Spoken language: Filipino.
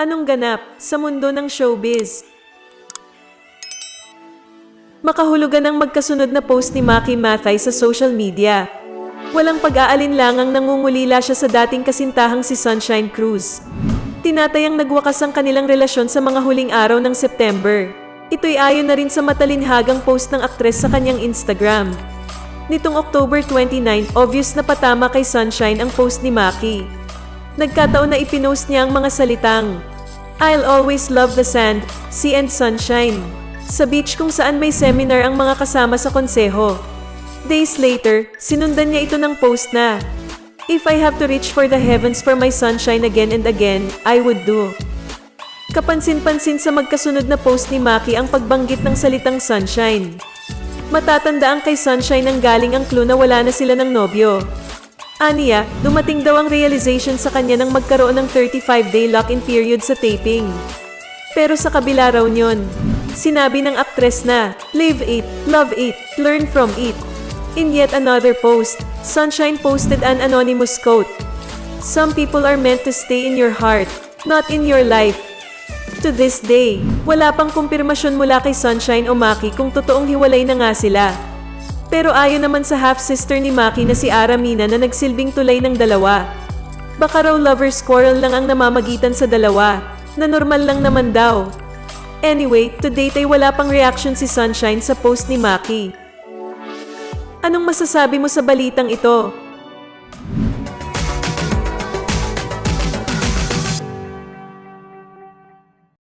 Anong ganap sa mundo ng showbiz? Makahulugan ang magkasunod na post ni Maki Mathay sa social media. Walang pag-aalinlangang nangungulila siya sa dating kasintahang si Sunshine Cruz. Tinatayang nagwakas ang kanilang relasyon sa mga huling araw ng September. Ito'y ayon na rin sa matalinhagang post ng aktres sa kanyang Instagram. Nitong October 29, obvious na patama kay Sunshine ang post ni Maki. Nagkataon na ipinost niya ang mga salitang, I'll always love the sand, sea and sunshine. Sa beach kung saan may seminar ang mga kasama sa konseho. Days later, sinundan niya ito ng post na, If I have to reach for the heavens for my sunshine again and again, I would do. Kapansin-pansin sa magkasunod na post ni Maki ang pagbanggit ng salitang sunshine. Matatandaan kay Sunshine ang galing ang clue na wala na sila ng nobyo. Aniya, dumating daw ang realization sa kanya nang magkaroon ng 35-day lock-in period sa taping. Pero sa kabila raw nyon, sinabi ng aktres na, live it, love it, learn from it. In yet another post, Sunshine posted an anonymous quote, Some people are meant to stay in your heart, not in your life. To this day, wala pang kumpirmasyon mula kay Sunshine o Maki kung totoong hiwalay na nga sila. Pero ayon naman sa half-sister ni Maki na si Aramina na nagsilbing tulay ng dalawa. Baka raw lover's quarrel lang ang namamagitan sa dalawa, na normal lang naman daw. Anyway, to date ay wala pang reaction si Sunshine sa post ni Maki. Anong masasabi mo sa balitang ito?